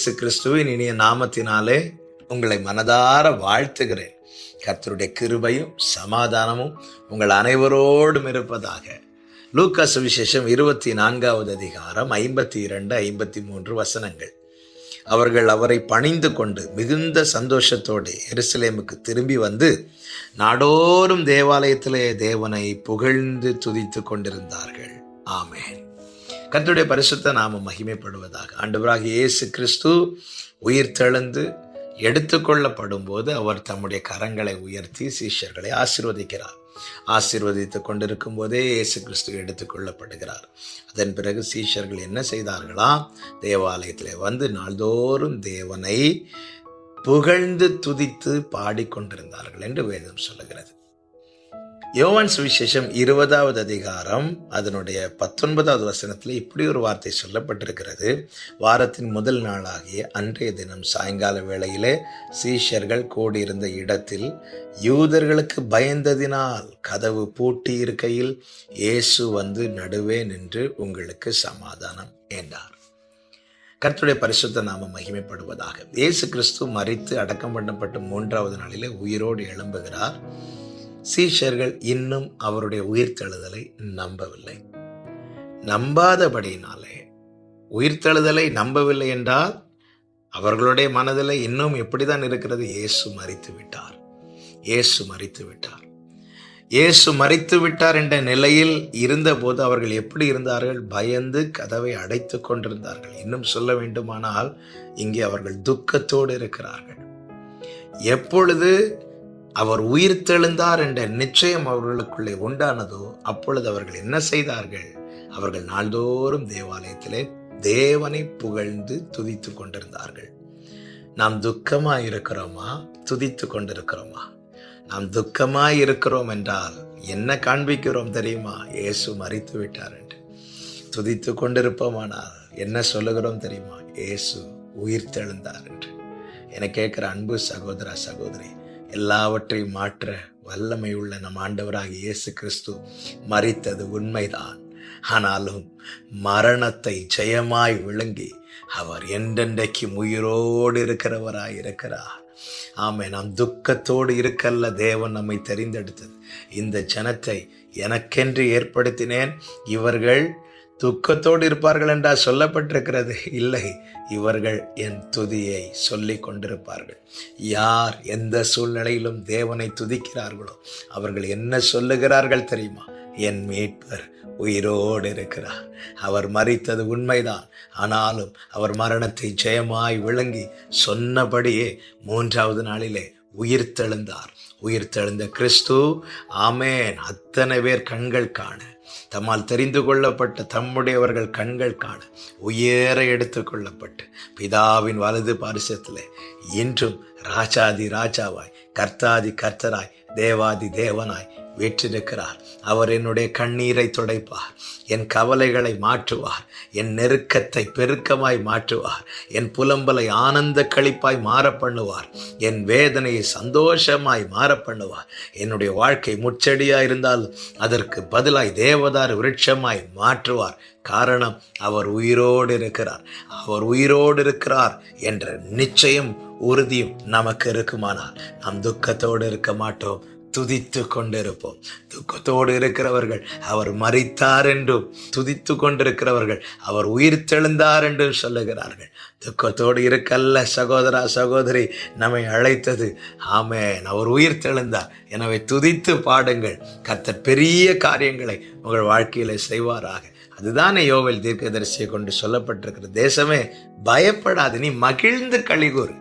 இயேசு கிறிஸ்துவின் இனிய நாமத்தினாலே உங்களை மனதார வாழ்த்துகிறேன். கர்த்தருடைய கிருபையும் சமாதானமும் உங்கள் அனைவரோடும் இருப்பதாக. லூக்கா சுவிசேஷம் இருபத்தி நான்காவது அதிகாரம் ஐம்பத்தி இரண்டு ஐம்பத்தி மூன்று வசனங்கள். அவர்கள் அவரை பணிந்து கொண்டு மிகுந்த சந்தோஷத்தோடு எருசலேமுக்கு திரும்பி வந்து நாடோறும் தேவாலயத்திலே தேவனை புகழ்ந்து துதித்து கொண்டிருந்தார்கள். ஆமேன். கர்த்தருடைய பரிசுத்த நாம் மகிமைப்படுவதாக. ஆண்டவராக இயேசு கிறிஸ்து உயிர் தெழுந்து எடுத்துக்கொள்ளப்படும் போது அவர் தம்முடைய கரங்களை உயர்த்தி சீஷர்களை ஆசிர்வதிக்கிறார். ஆசீர்வதித்துக் கொண்டிருக்கும் போதே இயேசு கிறிஸ்து எடுத்துக்கொள்ளப்படுகிறார். அதன் பிறகு சீஷர்கள் என்ன செய்தார்களாம் தேவாலயத்தில் வந்து நாள்தோறும் தேவனை புகழ்ந்து துதித்து பாடிக்கொண்டிருந்தார்கள் என்று வேதம் சொல்லுகிறது. யோவான் சுவிசேஷம் இருபதாவது அதிகாரம் அதனுடைய பத்தொன்பதாவது வசனத்தில் இப்படி ஒரு வார்த்தை சொல்லப்பட்டிருக்கிறது. வாரத்தின் முதல் நாளாகிய அன்றைய தினம் சாயங்கால வேளையிலே சீஷர்கள் கூடியிருந்த இடத்தில் யூதர்களுக்கு பயந்ததினால் கதவு பூட்டி இருக்கையில் இயேசு வந்து நடுவே நின்று உங்களுக்கு சமாதானம் என்றார். கர்த்துடைய பரிசுத்த நாம மகிமைப்படுவதாக. இயேசு கிறிஸ்து மறித்து அடக்கம் பண்ணப்பட்டு மூன்றாவது நாளிலே உயிரோடு எழும்புகிறார். சீஷர்கள் இன்னும் அவருடைய உயிர்த்தெழுதலை நம்பவில்லை. நம்பாதபடியினாலே உயிர்த்தெழுதலை நம்பவில்லை என்றால் அவர்களுடைய மனதில் இன்னும் எப்படிதான் இருக்கிறது? இயேசு மறித்து விட்டார். இயேசு மறித்து விட்டார். இயேசு மறித்து விட்டார் என்ற நிலையில் இருந்தபோது அவர்கள் எப்படி இருந்தார்கள்? பயந்து கதவை அடைத்து கொண்டிருந்தார்கள். இன்னும் சொல்ல வேண்டுமானால் இங்கே அவர்கள் துக்கத்தோடு இருக்கிறார்கள். எப்பொழுது அவர் உயிர் தெழுந்தார் என்ற நிச்சயம் அவர்களுக்குள்ளே உண்டானதோ அப்பொழுது அவர்கள் என்ன செய்தார்கள்? அவர்கள் நாள்தோறும் தேவாலயத்திலே தேவனை புகழ்ந்து துதித்து கொண்டிருந்தார்கள். நாம் துக்கமா இருக்கிறோமா? துதித்து கொண்டிருக்கிறோமா? நாம் துக்கமா இருக்கிறோம் என்றால் என்ன காண்பிக்கிறோம் தெரியுமா? இயேசு மறித்து விட்டார் என்று. துதித்து கொண்டிருப்போமானால் என்ன சொல்லுகிறோம் தெரியுமா? இயேசு உயிர் தெழுந்தார் என்று. என கேட்கிற அன்பு சகோதரா சகோதரி எல்லாவற்றையும் மாற்ற வல்லமை உள்ள நம் ஆண்டவராக இயேசு கிறிஸ்து மறித்தது உண்மைதான். ஆனாலும் மரணத்தை ஜெயமாய் விளங்கி அவர் என்றென்றைக்கும் உயிரோடு இருக்கிறவராய் இருக்கிறார். ஆமை நாம் துக்கத்தோடு இருக்கல்ல தேவன் நம்மை தெரிந்தெடுத்தது. இந்த ஜனத்தை எனக்கென்று ஏற்படுத்தினேன். இவர்கள் துக்கத்தோடு இருப்பார்கள் என்றால் சொல்லப்பட்டிருக்கிறது. இல்லை இவர்கள் என் துதியை சொல்லி கொண்டிருப்பார்கள். யார் எந்த சூழ்நிலையிலும் தேவனை துதிக்கிறார்களோ அவர்கள் என்ன சொல்லுகிறார்கள் தெரியுமா? என் மீட்பர் உயிரோடு இருக்கிறார். அவர் மறித்தது உண்மைதான். ஆனாலும் அவர் மரணத்தை ஜெயமாய் விளங்கி சொன்னபடியே மூன்றாவது நாளிலே உயிர்த்தெழுந்தார் உயிர் தெழுந்த கிறிஸ்து. ஆமேன். அத்தனை பேர் கண்கள் காண. தம்மால் தெரிந்து கொள்ளப்பட்ட தம்முடையவர்கள் கண்கள் காண. உயர எடுத்துக்கொள்ளப்பட்டு பிதாவின் வலது பாரிசத்தில் இன்றும் ராஜாதி ராஜாவாய் கர்த்தாதி கர்த்தராய் தேவாதி தேவனாய் வீற்றிருக்கிறார். அவர் என்னுடைய கண்ணீரை துடைப்பார். என் கவலைகளை மாற்றுவார். என் நெருக்கத்தை பெருக்கமாய் மாற்றுவார். என் புலம்பலை ஆனந்த கழிப்பாய் மாற பண்ணுவார். என் வேதனையை சந்தோஷமாய் மாற பண்ணுவார். என்னுடைய வாழ்க்கை முச்செடியாக இருந்தாலும் அதற்கு பதிலாய் தேவதார் விருட்சமாய் மாற்றுவார். காரணம் அவர் உயிரோடு இருக்கிறார். அவர் உயிரோடு இருக்கிறார் என்ற நிச்சயம் உறுதியும் நமக்கு இருக்குமானால் நாம் துக்கத்தோடு இருக்க மாட்டோம். துதித்து கொண்டிருப்போம் துக்கத்தோடு இருக்கிறவர்கள் அவர் மறித்தார் என்றும் துதித்து கொண்டிருக்கிறவர்கள் அவர் உயிர் தெழுந்தார் என்றும் சொல்லுகிறார்கள். துக்கத்தோடு இருக்கல்ல சகோதரா சகோதரி நம்மை அழைத்தது. ஆமேன். அவர் உயிர் தெழுந்தார். எனவே துதித்து பாடுங்கள். கத்த பெரிய காரியங்களை உங்கள் வாழ்க்கையில செய்வாராக. அதுதானே யோவில் தீர்க்கதரிசியை கொண்டு சொல்லப்பட்டிருக்கிற தேசமே. பயப்படாது நீ மகிழ்ந்து கழிகூறு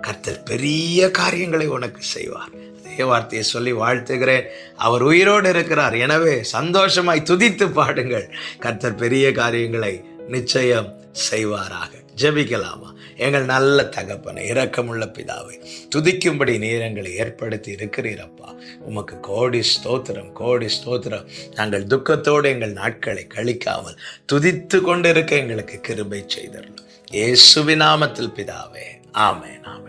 கர்த்தர் பெரிய காரியங்களை உனக்கு செய்வார். அதே வார்த்தையை சொல்லி வாழ்த்துகிறேன். அவர் உயிரோடு இருக்கிறார். எனவே சந்தோஷமாய் துதித்து பாடுங்கள். கர்த்தர் பெரிய காரியங்களை நிச்சயம் செய்வாராக. ஜெபிக்கலாமா? எங்கள் நல்ல தகப்பனை இரக்கமுள்ள பிதாவை துதிக்கும்படி நேரங்களை ஏற்படுத்தி இருக்கிறீரப்பா. உமக்கு கோடி ஸ்தோத்திரம் கோடி ஸ்தோத்திரம். நாங்கள் துக்கத்தோடு எங்கள் நாட்களை கழிக்காமல் துதித்து கொண்டிருக்க எங்களுக்கு கிருபை செய்தரணும் இயேசுவின் நாமத்தில் பிதாவே ஆமே ஆமென்.